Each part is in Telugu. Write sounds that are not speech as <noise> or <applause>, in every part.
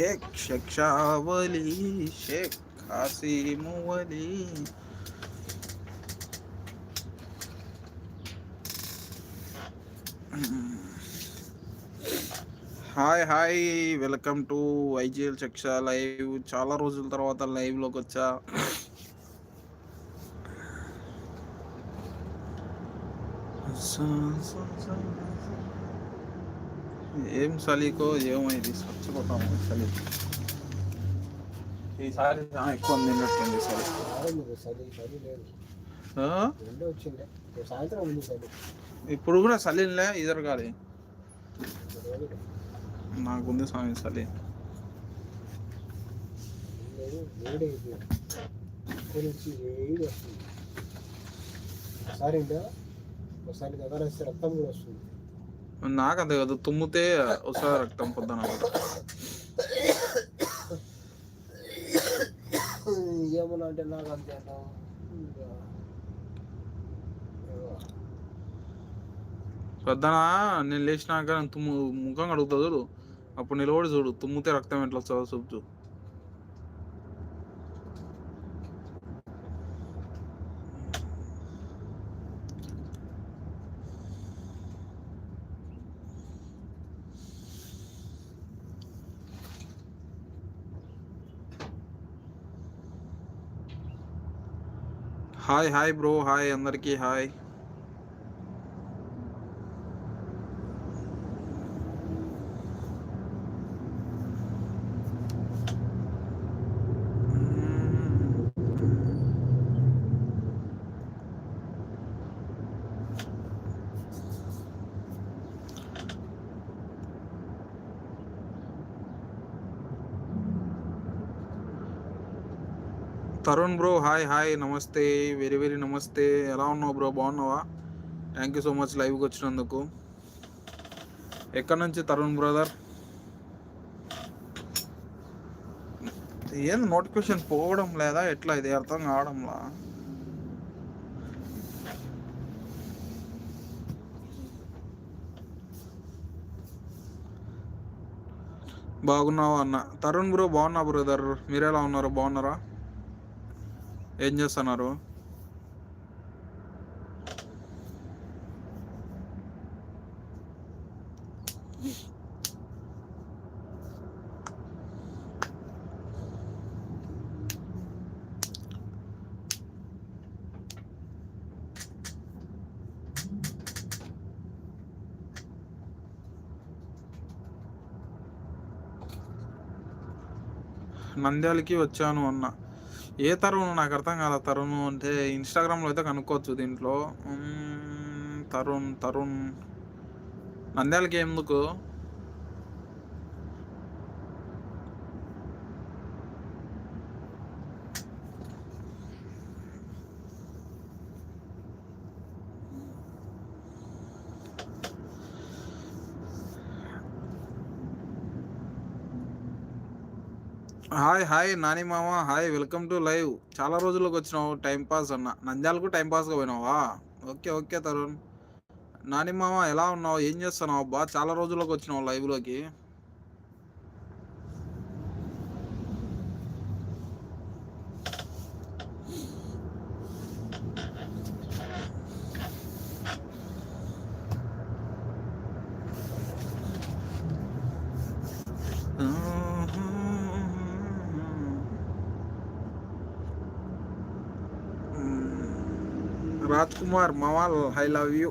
Shaik Shakshavali Shaik Kasimvali hi hi welcome to IGL చక్ష live చాలా రోజుల తర్వాత లైవ్లోకి వచ్చా. ఏం చలికో ఏమైంది స్వచ్ఛపోతాము చలి. ఈసారి ఎక్కువ తిన్నట్టుంది చలి చలి లేదు సాయంత్రం ఉంది ఇప్పుడు కూడా చలిలే ఇద్దరు కాదు నాకుంది స్వామి చలి. వస్తుంది ఒకసారి ఒకసారి దగ్గర వస్తే రక్తం కూడా వస్తుంది. నాకంతే కదా తుమ్మితే వస్తుంది రక్తం పొద్దున ఏమన్నా అంటే నాకు అంతే. పొద్దున నేను లేచినాక తుమ్ము ముఖం కడుగుతా చూడు అప్పుడు నిలబడి చూడు తుమ్మితే రక్తం ఎట్లా వస్తుందో చూపు హాయ్ హాయ్ బ్రో హాయ్ అందరికీ hi Tarun bro hi hi నమస్తే వెరీ వెరీ నమస్తే. ఎలా ఉన్నావు బ్రో? బాగున్నావా? థ్యాంక్ యూ సో మచ్ లైవ్కి వచ్చినందుకు. ఎక్కడి నుంచి తరుణ్ బ్రదర్ ఏంది నోటిఫికేషన్ పోవడం లేదా? ఎట్లా ఇది? అర్థం కావడంలా? బాగున్నావా అన్న? తరుణ్ బ్రో బాగున్నా బ్రదర్ మీరు ఎలా ఉన్నారు? బాగున్నారా? ఏం చేస్తున్నారు? నంద్యాలకి వచ్చాను అన్న. ఏ తరుణ్? నాకు అర్థం కాదు తరుణ్ అంటే ఇన్స్టాగ్రామ్లో అయితే కనుక్కోవచ్చు దీంట్లో. తరుణ్ తరుణ్. నంద్యాలకి ఎందుకు? హాయ్ హాయ్ నాని మామ హాయ్ వెల్కమ్ టు లైవ్. చాలా రోజులకు వచ్చినావు టైం పాస్ అన్న. నంద్యాలకు టైం పాస్గా పోయినావా? Okay okay Tarun. నాని మామ ఎలా ఉన్నావు? ఏం చేస్తున్నావు? బా చాలా రోజులకు వచ్చినావు లైవ్లోకి. రాజ్ కుమార్ మామ I love you.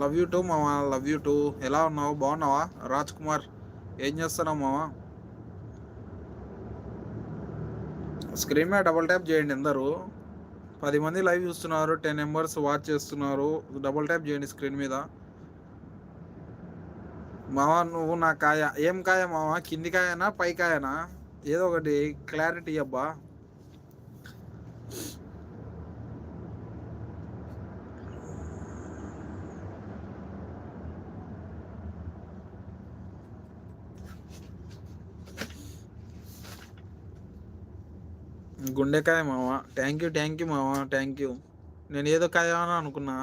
Love you too మామ లవ్ యూ టు. ఎలా ఉన్నావు? బాగున్నావా? రాజ్ కుమార్ ఏం చేస్తున్నావు మామ స్క్రీన్ మీద డబుల్ ట్యాప్ చేయండి అందరూ. పది మంది లైవ్ చూస్తున్నారు టెన్ మెంబర్స్ వాచ్ చేస్తున్నారు. డబుల్ ట్యాప్ చేయండి స్క్రీన్ మీద. మామ నువ్వు నా కాయ. ఏం కాయ మామ కింది కాయనా? పై కాయనా? ఏదో ఒకటి క్లారిటీ అబ్బా. గుండెకాయ మామ థ్యాంక్ యూ థ్యాంక్ యూ మామ థ్యాంక్ యూ నేను ఏదో కాయమని అనుకున్నా.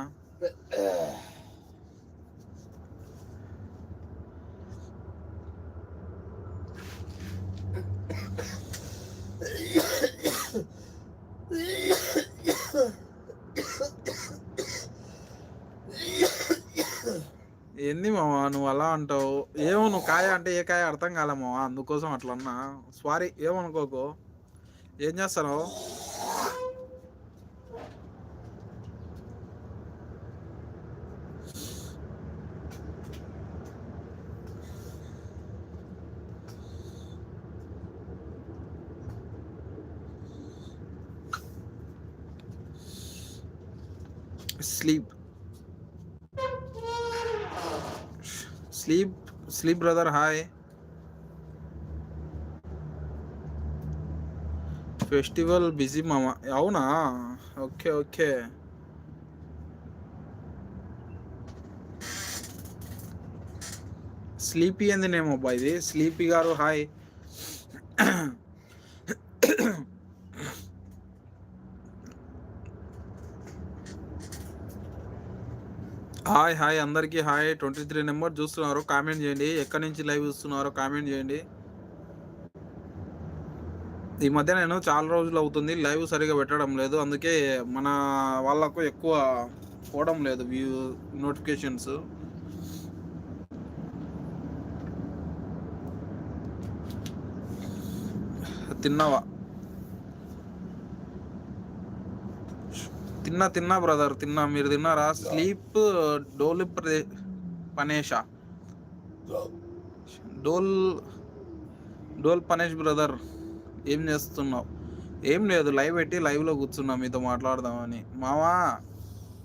ఏంది మామా నువ్వు అలా అంటావు? ఏమో నువ్వు కాయ అంటే ఏ కాయ అర్థం కాలే మామా అందుకోసం అట్లన్నా. సారీ ఏమనుకోకు. ఏం చేస్తాను sleep sleep sleep brother hi festival busy మామ. అవునా? Okay okay. స్లీపీ ఏందినేమో అబ్బా ఇది? స్లీపీ గారు హాయ్. హాయ్ హాయ్ అందరికీ హాయ్. ట్వంటీ త్రీ నెంబర్ చూస్తున్నారు కామెంట్ చేయండి. ఎక్కడి నుంచి లైవ్ చూస్తున్నారో కామెంట్ చేయండి. ఈ మధ్య నేను చాలా రోజులు అవుతుంది. లైవ్ సరిగా పెట్టడం లేదు. అందుకే మన వాళ్ళకు ఎక్కువ పోవడం లేదు వ్యూ నోటిఫికేషన్స్. తిన్నావా? తిన్నా తిన్నా బ్రదర్ తిన్నా. మీరు తిన్నారా? స్లీప్ డోల్ ప్రదే పనేషా? డోల్ డోల్ పనేష్ బ్రదర్. ఏం చేస్తున్నావు? ఏం లేదు లైవ్ పెట్టి లైవ్లో కూర్చున్నా మీతో మాట్లాడదామని. మావా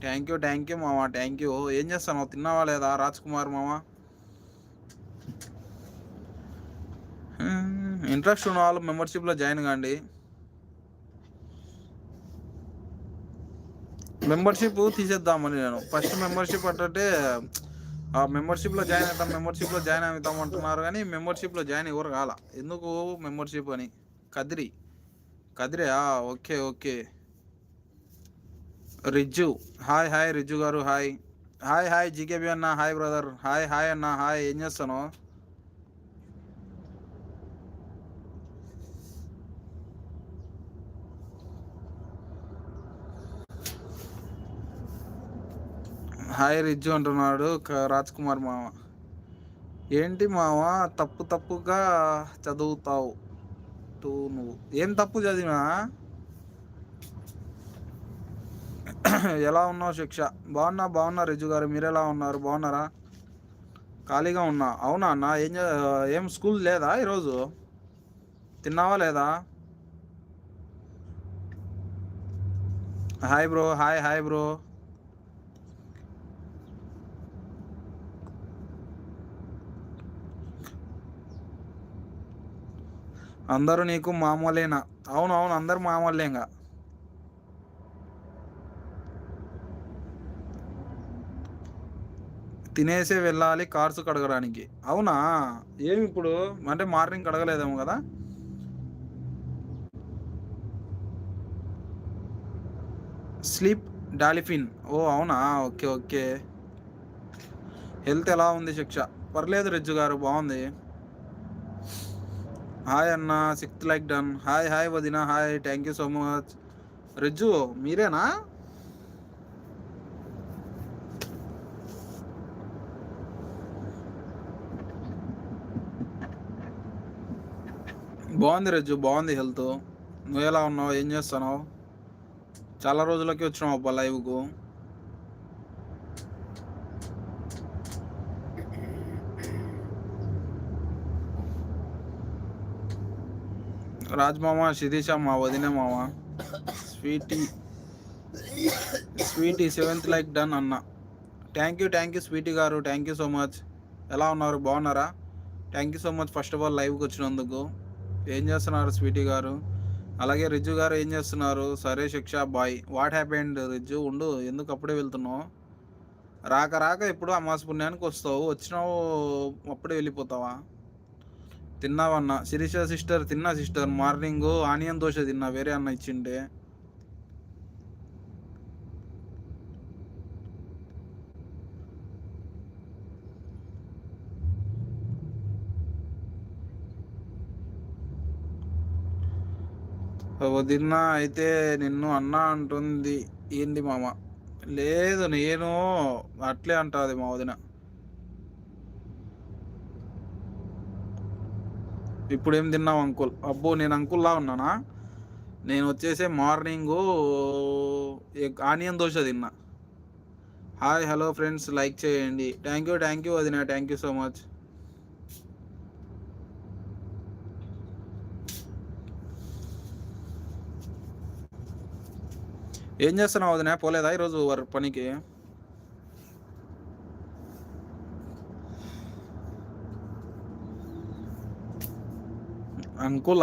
థ్యాంక్ యూ థ్యాంక్ యూ మావా థ్యాంక్ యూ ఏం చేస్తాను తిన్నావా లేదా రాజ్ కుమార్ మావా ఇంట్రెస్ట్ ఉన్న వాళ్ళు మెంబర్షిప్లో జాయిన్ కాండి. మెంబర్షిప్ తీసేద్దామని నేను. ఫస్ట్ మెంబర్షిప్ అంటే ఆ మెంబర్షిప్లో జాయిన్ అవుతాం మెంబర్షిప్లో జాయిన్ అవుతాం అంటున్నారు కానీ మెంబర్షిప్లో జాయిన్ ఎవరు కాల. ఎందుకు మెంబర్షిప్ అని? Kadiri. Kadiri okay okay. Rijju. Hi hi Rijju గారు హాయ్. హాయ్ హాయ్ జీకేబి అన్న హాయ్ బ్రదర్. హాయ్ హాయ్ అన్న హాయ్. ఏం చేస్తాను హాయ్ రిజ్జు అంటున్నాడు క- రాజ్ కుమార్ మామ. ఏంటి మామ తప్పు తప్పుగా చదువుతావు? టూ నువ్వు ఏం తప్పు చదివినా? <clears throat> ఎలా ఉన్నావు శిక్ష? బాగున్నా? బాగున్నా రిజు గారు మీరు ఎలా ఉన్నారు? బాగున్నారా? ఖాళీగా ఉన్నా? అవునా అన్న? ఏం ఏం స్కూల్ లేదా ఈరోజు? తిన్నావా లేదా? Hi bro hi hi bro. అందరూ నీకు మామూలేనా? అవును అవును అందరు మామూలే ఇంకా తినేసే వెళ్ళాలి కార్స్ కడగడానికి. అవునా? ఏమి ఇప్పుడు? అంటే మార్నింగ్ కడగలేదేమో కదా? స్లీప్ డాలిఫిన్. ఓ అవునా? Okay okay. హెల్త్ ఎలా ఉంది శిక్ష? పర్లేదు రెజ్జు గారు బాగుంది. హాయ్ అన్న sixth like done hi hi వదిన hi thank you so much Rijju మీరేనా బాగుంది రజ్జు బాగుంది హెల్త్ నువ్వు ఎలా ఉన్నావు? ఏం చేస్తున్నావు? చాలా రోజులకి వచ్చినావు అబ్బా లైవ్కు రాజ్ మామ శిరీష మా వదిన మామ sweetie sweetie seventh like done అన్న. Thank you thank you sweetie గారు. థ్యాంక్ యూ సో మచ్ ఎలా ఉన్నారు? బాగున్నారా? Thank you so much first of all లైవ్కి వచ్చినందుకు. ఏం చేస్తున్నారు స్వీటీ గారు? అలాగే రిజ్జు గారు ఏం చేస్తున్నారు? సరే శిక్ష బాయ్ వాట్ హ్యాపెండ్ రిజ్జు? ఉండు ఎందుకు అప్పుడే వెళ్తున్నావు? రాక రాక ఎప్పుడు అమాస పుణ్యానికి వస్తావు. వచ్చినావు అప్పుడే వెళ్ళిపోతావా? తిన్నావన్న? శిరీష సిస్టర్ తిన్నా సిస్టర్. మార్నింగ్ ఆనియన్ దోశ తిన్నా. వేరే అన్న ఇచ్చిండే. వదిన అయితే నిన్ను అన్న అంటుంది. ఏంటి మామ? లేదు నేను అట్లే అంటుంది మా వదిన. ఇప్పుడు ఏం తిన్నావు అంకుల్? అబ్బో నేను అంకుల్లా ఉన్నానా? నేను వచ్చేసి మార్నింగు ఆనియన్ దోశ తిన్నా. హాయ్ హలో ఫ్రెండ్స్ లైక్ చేయండి. థ్యాంక్ యూ థ్యాంక్ యూ అదినా థ్యాంక్ యూ సో మచ్ ఏం చేస్తున్నావు వదిన? పోలేదా ఈరోజు వారి పనికి? అంకుల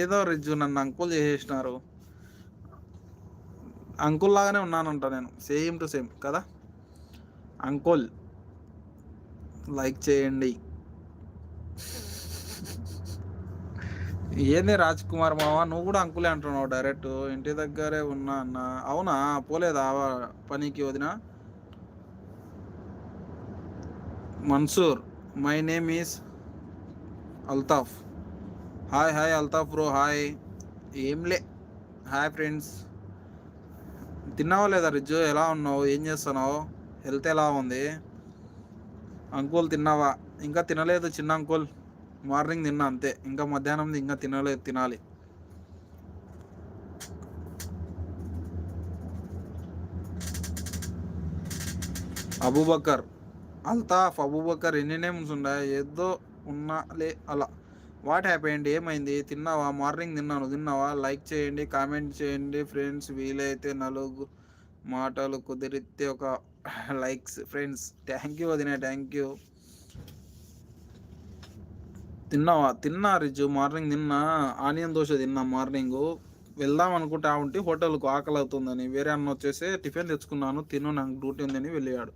ఏదో రిజ్జు నన్ను అంకుల్ చేసేసినారు. అంకుల్ లాగానే ఉన్నానంట నేను సేమ్ టు సేమ్ కదా? అంకుల్ లైక్ చేయండి. ఏంది రాజ్ కుమార్ మామ నువ్వు కూడా అంకులే అంటున్నావు డైరెక్ట్ ఇంటి దగ్గరే ఉన్నా అన్న. అవునా? పోలేదా పనికి వదిన? Mansoor my name is Altaf. Hi hi Altaf bro hi ఏంలే హాయ్ ఫ్రెండ్స్ తిన్నావా లేదా రిజ్జు? ఎలా ఉన్నావు? ఏం చేస్తున్నావు? హెల్త్ ఎలా ఉంది? అంకుల్ తిన్నావా? ఇంకా తినలేదు చిన్న అంకుల్ మార్నింగ్ తిన్నా అంతే. ఇంకా మధ్యాహ్నం ఇంకా తినలేదు తినాలి. అబూబకర్. అల్తాఫ్ అబూబకర్ ఎన్ని నేమ్స్ ఉన్నాయి ఏదో ఉన్నాలే అలా. వాట్ హ్యాపీ ఏమైంది? తిన్నావా? మార్నింగ్ తిన్నాను. తిన్నావా? లైక్ చేయండి కామెంట్ చేయండి ఫ్రెండ్స్. వీలైతే నలుగు మాటలు కుదిరితే ఒక <laughs> లైక్స్. ఫ్రెండ్స్ థ్యాంక్ యూ వదిన థ్యాంక్ యూ తిన్నావా? తిన్నా రిజు మార్నింగ్ తిన్నా. ఆనియన్ దోశ తిన్నా మార్నింగ్. వెళ్దాం అనుకుంటా ఉంటే హోటల్కు ఆకలి అవుతుందని వేరే అన్న వచ్చేసి టిఫిన్ తెచ్చుకున్నాను. తిను నాకు డ్యూటీ ఉందని వెళ్ళాడు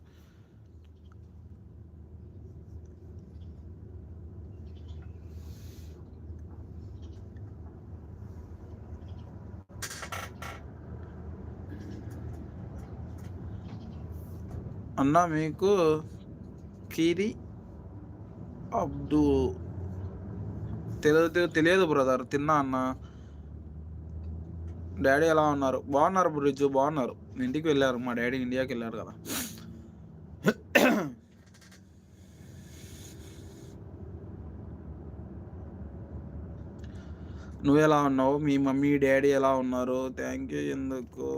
అన్న మీకు కీరి అబ్దు. తెలియదు తెలియదు బ్రదర్ తిన్నా అన్న. డాడీ ఎలా ఉన్నారు? బాగున్నారు బ్రిడ్జ్ బాగున్నారు. ఇంటికి వెళ్ళారు మా డాడీ ఇండియాకి వెళ్ళారు కదా. నువ్వు ఎలా ఉన్నావు? మీ మమ్మీ డాడీ ఎలా ఉన్నారు? థ్యాంక్ యూ ఎందుకు?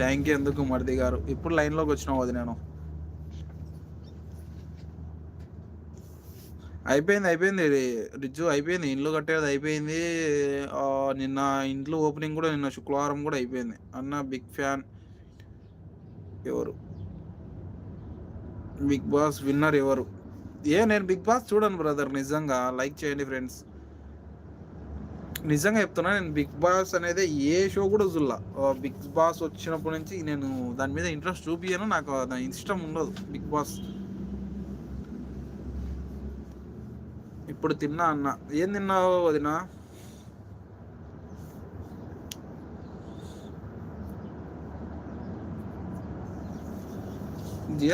థ్యాంక్ యూ ఎందుకు మరిది గారు? ఇప్పుడు లైన్లోకి వచ్చినావు అది నేను. అయిపోయింది అయిపోయింది. రిజ్జు అయిపోయింది. ఇండ్లు కట్టేది అయిపోయింది. నిన్న ఇంట్లో ఓపెనింగ్ కూడా నిన్న శుక్రవారం కూడా అయిపోయింది. అన్న బిగ్ ఫ్యాన్ ఎవరు? బిగ్ బాస్ విన్నర్ ఎవరు? ఏ నేను బిగ్ బాస్ చూడను బ్రదర్ నిజంగా. లైక్ చేయండి ఫ్రెండ్స్ నిజంగా చెప్తున్నా నేను బిగ్ బాస్ అనేది ఏ షో కూడా చూడలా. బిగ్ బాస్ వచ్చినప్పటి నుంచి నేను దాని మీద ఇంట్రెస్ట్ చూపించాను నాకు దాని ఇష్టం ఉండదు బిగ్ బాస్. ఇప్పుడు తిన్నా అన్న. ఏం తిన్నావు వదినా?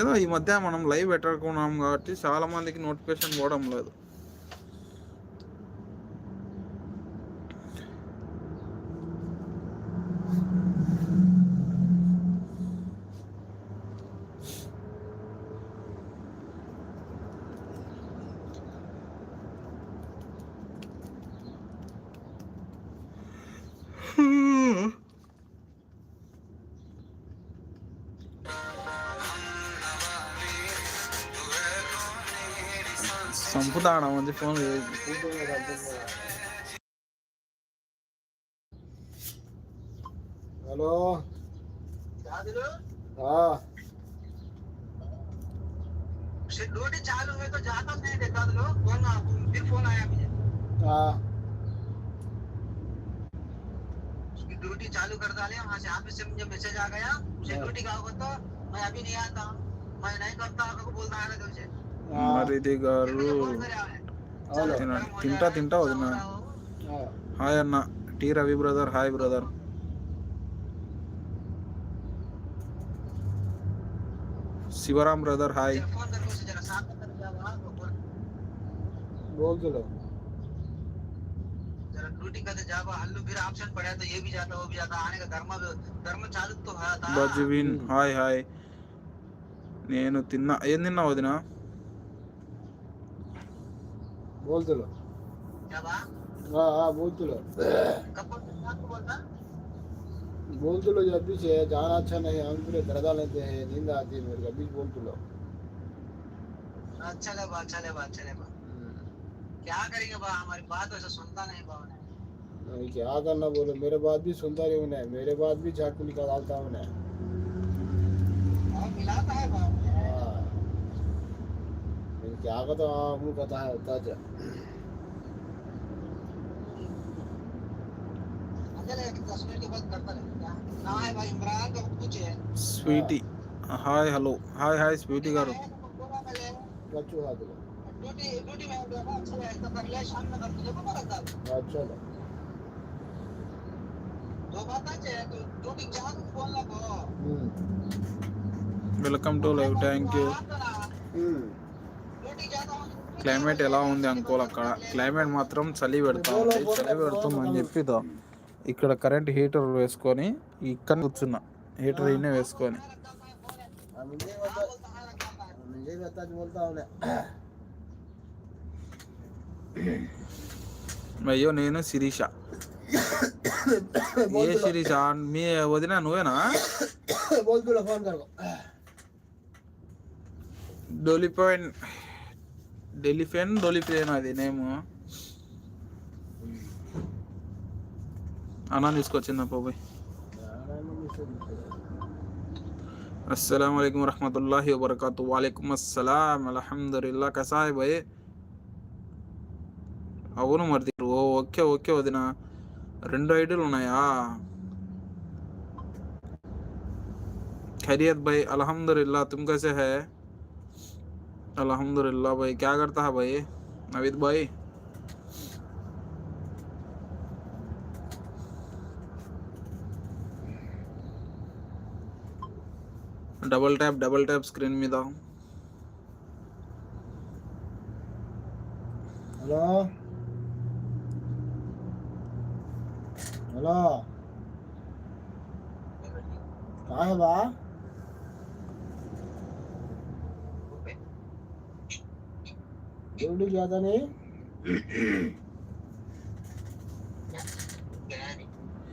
ఏదో ఈ మధ్య మనం లైవ్ పెట్టకున్నాం కాబట్టి చాలా మందికి నోటిఫికేషన్ పోవడం లేదు. விட்டான் வந்து ஃபோன் ड्यूटी चालू है तो जाता नहीं फ़ोन फ़ोन आया मुझे ड्यूटी चालू कर डाले वहाँ से ऑफ़िस से मुझे मैसेज आ गया ड्यूटी का होगा तो मैं अभी नहीं आता मैं नहीं करता आपको बोलता है ना तुझे మారిది గారు తింటా తింటా వదిన. హాయ్ అన్న. T Ravi brother hi brother. Shivaram brother hi. బజ్విన్ hi hi. నేను తిన్నా. ఏం తిన్నా వదినా? बोलते रहो हाँ हाँ बोलते रहो बोलते? लो जब भी है जान अच्छा नहीं हम पूरे दर्दा लेते हैं नींद आती है मेरे को बीच बोलते लो अच्छा ले बा अच्छा ले बा अच्छा ले बा हम्म. क्या करेंगे बा? हमारी बात वैसे सुनता नहीं बा नहीं क्या करना बोलो? मेरे बाद भी सुनता रही उन्हें मेरे बाद भी झाकू निकालता उन्हें. मिलाता है बा हाँ। लेकिन क्या कहता हाँ मुँह कहता है होता जा चले एक दस मिनट के बाद करता रहेगा ना है भाई इमरान का पूछे sweetie hi hello hi hi sweetie గారు बच्चों हाथ लो ड्यूटी ड्यूटी में होगा ना अच्छा है तो कर ले शाम में कर तुझे पता रहता है अच्छा लो दो बात है ड्यूटी जहाँ तुम बोलना को हम्म welcome to live thank you climate ఎలా ఉంది అనుకోవాలి అక్కడ. క్లైమేట్ మాత్రం చలి పెడతా చలి పెడుతుంది అని చెప్పి ఇక్కడ కరెంట్ హీటర్ వేసుకొని ఇక్కడ కూర్చున్నా. హీటర్ ఈయన వేసుకొని. అయ్యో నేను శిరీష. ఏ శిరీష? మీ వదిన నువ్వేనా? <coughs> డోలిపోయిన డెలిఫెన్ డొలిఫెన్ అది నేము అన్నా తీసుకొచ్చిందా పోయి అస్సలం అయికం వరహమతుల్లాహి వబర్కతు వాలేకుమ్ అస్సలాం అల్హమ్దుల్లా కసాయ్ భయ్ అవును మరి ఓ ఓకే ఓకే వదిన రెండు ఐడీలు ఉన్నాయా ఖైరియత్ భయ్ అల్హమ్దుల్లా తుమ్ కసే హై अल्हम्दुलिल्लाह भाई क्या करता है भाई नवीद भाई double tap double tap screen మీద हेलो हेलो कहाँ है बा ड्यूटी किया था नहीं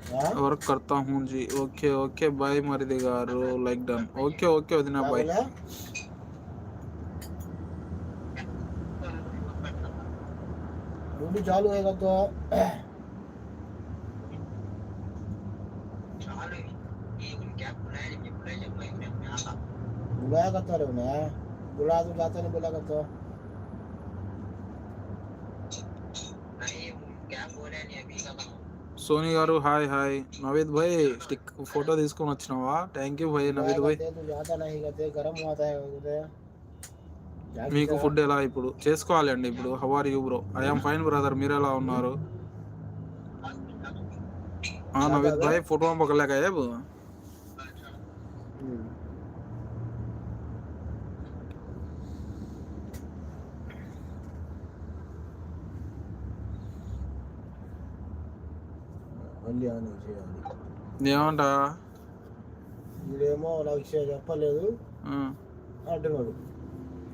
हाँ? వర్క్ करता हूँ जी ఓకే ఓకే బాయ్ మరిది గారు లైక్ డన్ ఓకే ఓకే వదినా क्या బాయ్ बोला ड्यूटी चालू होएगा तो चालू ये उनके बुलाए नहीं बुलाए जब मैं उन्हें मैं आता बुलाया करता रहे उन्हें बुला तो जाता नहीं बुला करता సోనీ గారు హాయ్ హాయ్. నవీద్ భాయ్ స్టిక్ ఫోటో తీసుకొని వచ్చినావా? థ్యాంక్ యూ భాయ్ నవీద్ భాయ్. మీకు ఫుడ్ ఎలా ఇప్పుడు? చేసుకోవాలి అండి ఇప్పుడు. How are you bro I am fine brother మీరు ఎలా ఉన్నారు? నవీద్ భాయ్ ఫోటో పంపకలేక మళ్ళీ అని చేయాలి ఏమంట వీడేమో నాకు చే- చెప్పలేదు ఆ, అంటున్నాడు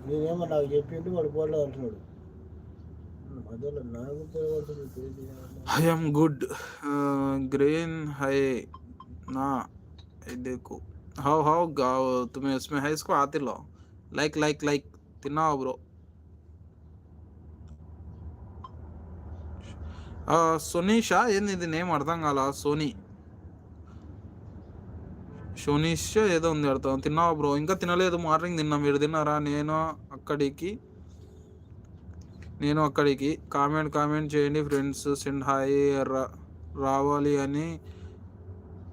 నేనేమో నాకు చెప్పిండు వాడు పోలేదు అంటున్నాడు మధ్యలో నాకు తెలియదు తెలియదు आई एम गुड ग्रीन है ना ये देखो हाउ हाउ गाओ तुम्हें उसमें है इसको आते लो लाइक लाइक लाइक తిన్నావా బ్రో సోనీషా ఏంది ఇది నేమ్ అర్థం కాల? సోనీ. సోనీష్ ఏదో ఉంది అర్థం. తిన్నావా బ్రో? ఇంకా తినలేదు. మార్నింగ్ తిన్నా. మీరు తిన్నారా? నేను అక్కడికి నేను అక్కడికి. కామెంట్ కామెంట్ చేయండి ఫ్రెండ్స్. సెండ్ హాయ్ రావాలి అని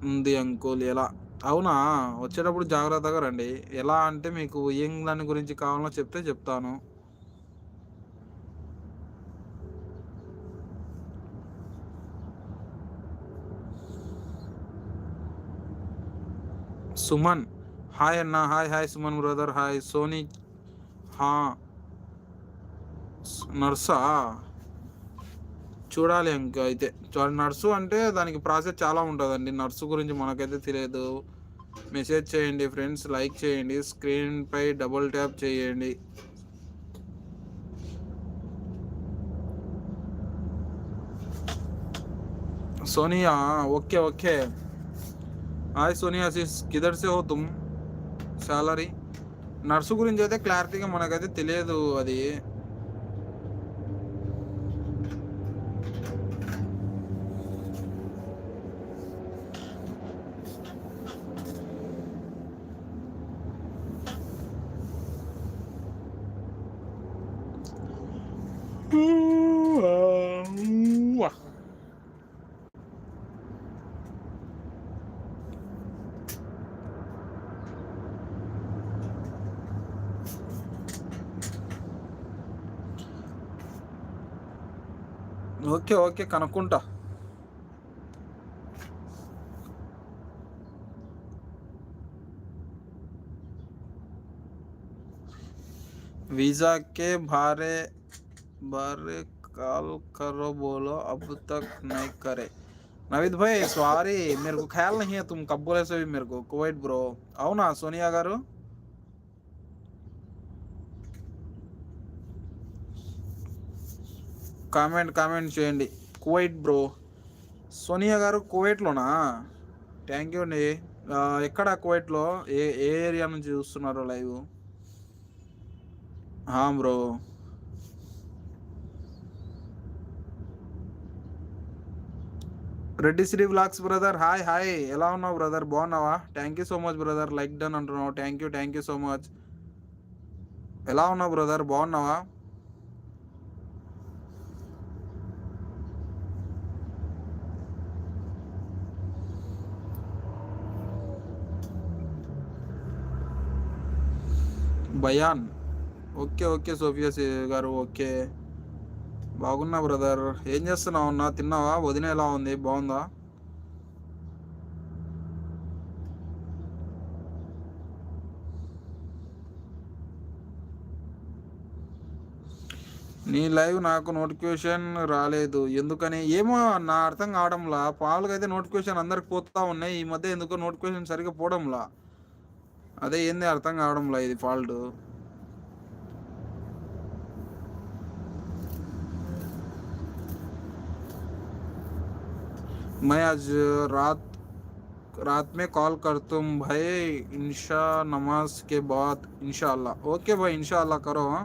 ఉంది అంకుల్. ఎలా? అవునా? వచ్చేటప్పుడు జాగ్రత్తగా రండి. ఎలా అంటే మీకు ఏం దాని గురించి కావాలో చెప్తే చెప్తాను. సుమన్. హాయ్ అన్న hi hi Suman brother hi. Soni హా నర్సా? చూడాలి ఇంకా అయితే. నర్సు అంటే దానికి ప్రాసెస్ చాలా ఉంటుందండి. నర్సు గురించి మనకైతే తెలియదు. మెసేజ్ చేయండి ఫ్రెండ్స్ లైక్ చేయండి. స్క్రీన్పై డబుల్ ట్యాప్ చేయండి. Sonia okay okay. Hi Sonia sis కిదర్ సే హో తుమ్? సాలరీ? నర్సు గురించి అయితే క్లారిటీగా మనకైతే తెలియదు అది. ఓకే ఓకే కనుక్కుంటా वीजा के बारे बारे कॉल करो बोलो अब तक नहीं करे నవీద్ భాయ్ సారీ मेरे को ख्याल नहीं है तुम कब बोले से भी मेरे को कुवैत ब्रो అవునా సోనియా గారు కామెంట్ కామెంట్ చేయండి. Kuwait bro. సోనియా గారు కువైట్లోనా? థ్యాంక్ యూ అండి. ఎక్కడ కువైట్లో? ఏ ఏ ఏరియా నుంచి చూస్తున్నారు live? Bro. Reddy Shri blocks brother. Hi hi. ఎలా ఉన్నావు బ్రదర్? బాగున్నావా? Thank you so much brother. Like done అంటున్నావు. Thank you thank you so much ఎలా ఉన్నావు బ్రదర్? బాగున్నావా? Bayan. Okay okay Sofia garu okay. బాగున్నా బ్రదర్. ఏం చేస్తున్నావు అన్నా? తిన్నావా? వదిన ఎలా ఉంది? బాగుందా? నీ లైవ్ నాకు నోటిఫికేషన్ రాలేదు. ఎందుకని? ఏమో నా అర్థం కావడంలా. పాలుగా అయితే నోటిఫికేషన్ అందరికి పోతా ఉన్నాయి. ఈ మధ్య ఎందుకో నోటిఫికేషన్ సరిగ్గా పోవడంలా. అదే ఏంది అర్థం కావడంలా ఇది ఫాల్ట్ मैं आज रात रात में कॉल कर तुम भाई इंशा नमाज के बाद इंशाल्लाह ओके भाई इंशाल्लाह करो हाँ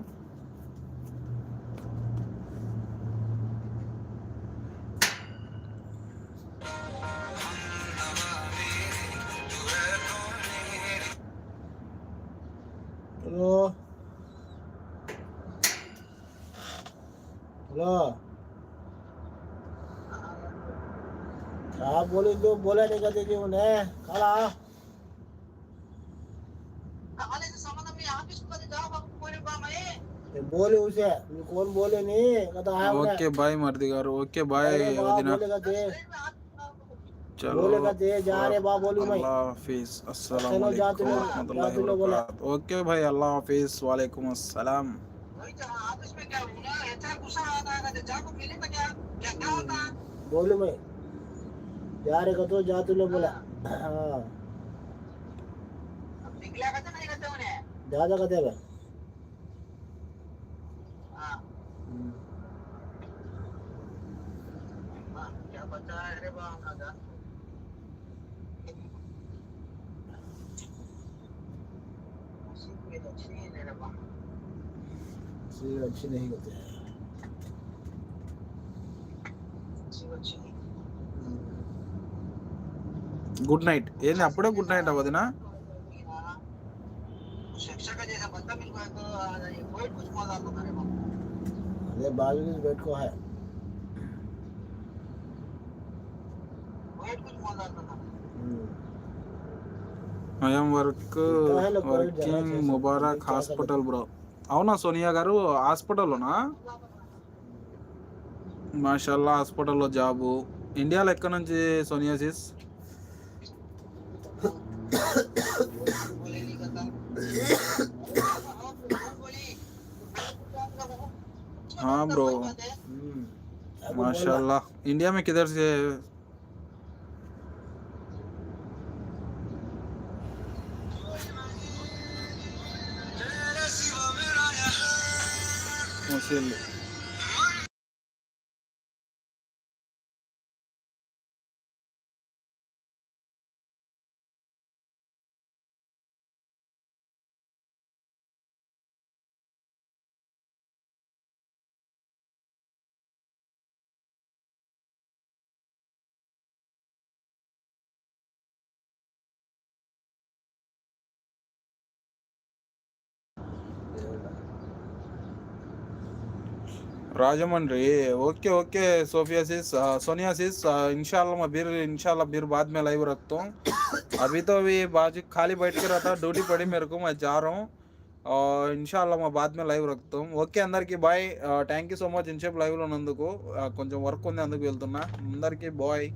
बोला नहीं कर देगी उन्हें खड़ा। बोले उसे कौन बोले नहीं कहता है ओके बाय मर्दी कर ओके बाय दिना। बोलेगा दे चलो दे जा रे बा बोलू मैं अल्लाह हाफिज अस्सलाम वालेकुम ओके भाई अल्लाह हाफिज वालेकुम अस्सलाम। हम्म, बोलू मैं। జారికతో జాతుల బుల జాత కథే బే अच्छी नहीं होते हैं अच्छी గుడ్ నైట్ ఏంది? అప్పుడే గుడ్ నైట్ అవ్వదునా అదే బాల్ పెట్టుకో I'm work working Mubarak hospital bro అవునా సోనియా గారు? హాస్పిటల్లోనా మాషాల్లా హాస్పిటల్లో జాబు. ఇండియాలో ఎక్కడ నుంచి సోనియా సిస్ हाँ, ब्रो हम्म। माशाल्लाह। इंडिया में किधर से मुश्किल Rajahmundry okay okay Sophia sis आ, सोनिया सिस आ, इंशाल्लाह मैं फिर इंशाल्लाह फिर बाद में लाइव रखता हूँ अभी तो अभी बाजू खाली बैठ के रहता ड्यूटी पड़ी मेरे को मैं जा रहा हूँ और इंशाल्लाह मैं बाद में లైవ్ రక్తం ఓకే అందరికి bye thank you so much ఇన్షేప్ లైవ్లో నందుకు కొంచెం వర్క్ ఉంది అందుకు వెళ్తున్నా అందరికీ బాయ్